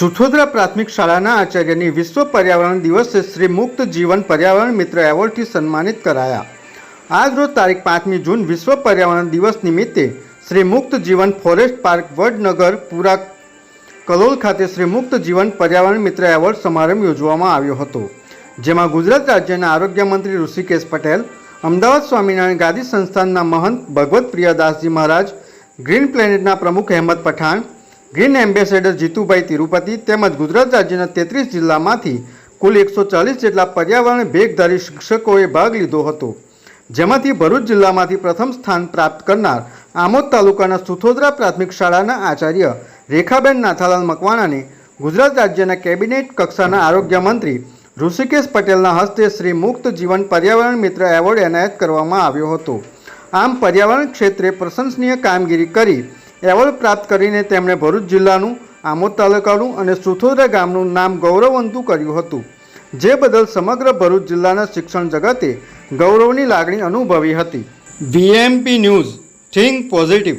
સુથોદરા પ્રાથમિક શાળાના આચાર્યની વિશ્વ પર્યાવરણ દિવસે શ્રી મુક્ત જીવન પર્યાવરણ મિત્ર એવોર્ડથી સન્માનિત કરાયા. આજ તારીખ પાંચમી જૂન વિશ્વ પર્યાવરણ દિવસ નિમિત્તે શ્રી મુક્ત જીવન ફોરેસ્ટ પાર્ક વડનગર પુરા કલોલ ખાતે શ્રી મુક્ત જીવન પર્યાવરણ મિત્ર એવોર્ડ સમારંભ યોજવામાં આવ્યો હતો. જેમાં ગુજરાત રાજ્યના આરોગ્ય મંત્રી ઋષિકેશ પટેલ, અમદાવાદ સ્વામિનારાયણ ગાદી સંસ્થાનના મહંત ભગવત પ્રિયદાસજી મહારાજ, ગ્રીન પ્લેનેટના પ્રમુખ અહેમદ પઠાણ ગ્રીન એમ્બેસેડર જીતુભાઈ તિરુપતિ તેમજ ગુજરાત રાજ્યના તેત્રીસ જિલ્લામાંથી કુલ એકસો ચાલીસ જેટલા પર્યાવરણ ભેગધારી શિક્ષકોએ ભાગ લીધો હતો. જેમાંથી ભરૂચ જિલ્લામાંથી પ્રથમ સ્થાન પ્રાપ્ત કરનાર આમોદ તાલુકાના સુથોદરા પ્રાથમિક શાળાના આચાર્ય રેખાબેન નાથાલાલ મકવાણાને ગુજરાત રાજ્યના કેબિનેટ કક્ષાના આરોગ્ય મંત્રી ઋષિકેશ પટેલના હસ્તે શ્રી મુક્ત જીવન પર્યાવરણ મિત્ર એવોર્ડ એનાયત કરવામાં આવ્યો હતો. આમ પર્યાવરણ ક્ષેત્રે પ્રશંસનીય કામગીરી કરી એવોર્ડ પ્રાપ્ત કરીને તેમણે ભરૂચ જિલ્લાનું, આમોદ તાલુકાનું અને સુથોદરા ગામનું નામ ગૌરવવંતું કર્યું હતું. જે બદલ સમગ્ર ભરૂચ જિલ્લાના શિક્ષણ જગતે ગૌરવની લાગણી અનુભવી હતી. VMP news, think positive.